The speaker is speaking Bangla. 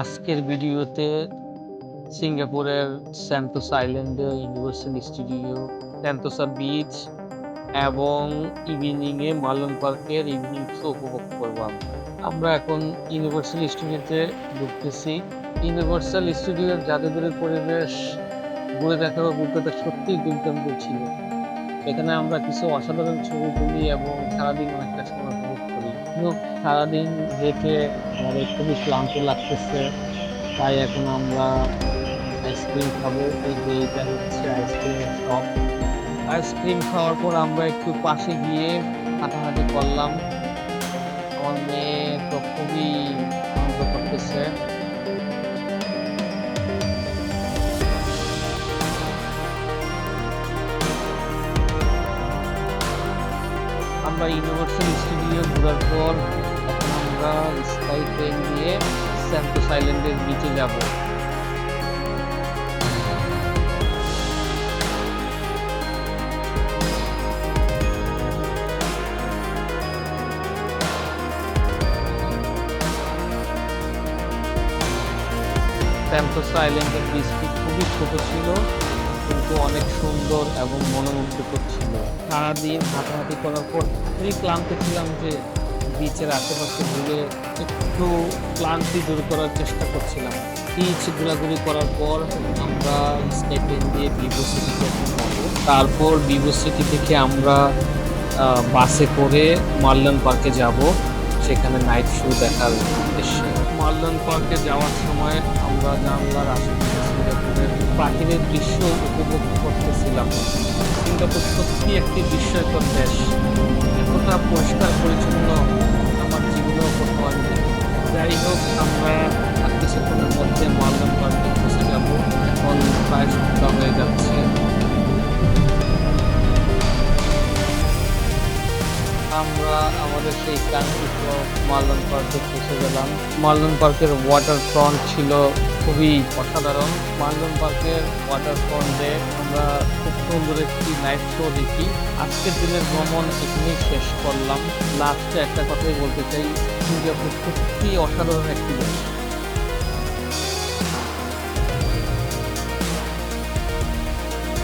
আজকের ভিডিওতে সিঙ্গাপুরের স্যান্টোস আইল্যান্ডে ইউনিভার্সাল স্টুডিও স্যান্টোসা বিচ এবং ইভিনিংয়ে মালন পার্কের ইভিনিং শো উপভোগ করব আমরা। আমরা এখন ইউনিভার্সাল স্টুডিওতে ঢুকতেছি ইউনিভার্সাল স্টুডিওর জাদুঘরের পরিবেশ ঘুরে দেখার অভিজ্ঞতা সত্যিই দুর্দান্ত ছিল এখানে আমরা কিছু অসাধারণ ছবি তুলি এবং সারাদিন অনেকটা সময় সারাদিন হেঁটে আমাদের খুবই ক্লান্ত লাগতেছে। তাই এখন আমরা আইসক্রিম খাব। এই যে এটা হচ্ছে আইসক্রিমের শপ। আইসক্রিম খাওয়ার পর আমরা একটু পাশে গিয়ে হাঁটাহাঁটি করলাম। আমার মেয়ে তো খুবই আমরা ইউনিভার্সাল স্টুডিও ঘোরার পর এখন আমরা স্কাই ট্রেন দিয়ে স্যান্টোস আইল্যান্ডের বিচে যাব। স্যান্টোস আইল্যান্ডের বীজটি খুবই ছোট ছিল। কিন্তু অনেক সুন্দর এবং মনোমুগ্ধকর ছিল। সারাদিন হাঁটাহাঁটি করার পর খুবই ক্লান্ত ছিলাম যে বিচের আশেপাশে ঘুরে একটু ক্লান্তি দূর করার চেষ্টা করছিলাম। বিচ ঘোরাঘুরি করার পর আমরা স্কাই দিয়ে ভিভো সিটিতে তারপর ভিভো সিটি থেকে আমরা বাসে করে মার্লন পার্কে যাব। সেখানে নাইট শো দেখার উদ্দেশ্যে। মার্লন পার্কে যাওয়ার সময় আমরা জানলার আশেপাশে প্রাকৃতিক দৃশ্য উপভোগ করতেছিলাম। সিঙ্গাপুর সত্যি একটি বিস্ময়কর দেশ। এতটা পরিষ্কার পরিচ্ছন্ন আমার জীবনেও কোথাও আমি। যাই হোক, আমরা আর কিছুক্ষণের মধ্যে মার্লন পার্কে পৌঁছে যাব। এখন প্রায় সন্ধ্যা হয়ে যাচ্ছে। আমরা সেই কাঙ্ক্ষিত মালদন পার্কে পৌঁছে গেলাম। মালদন পার্কের ওয়াটার ফ্রন্ট ছিল খুবই অসাধারণ। মালদন পার্কের ওয়াটার ফ্রন্টে আমরা খুব সুন্দর একটি নাইট শো দেখি। আজকের দিনের ভ্রমণ এখানেই শেষ করলাম। লাস্টে একটা কথাই বলতে চাই সিঙ্গাপুর সত্যি অসাধারণ একটি দেশ।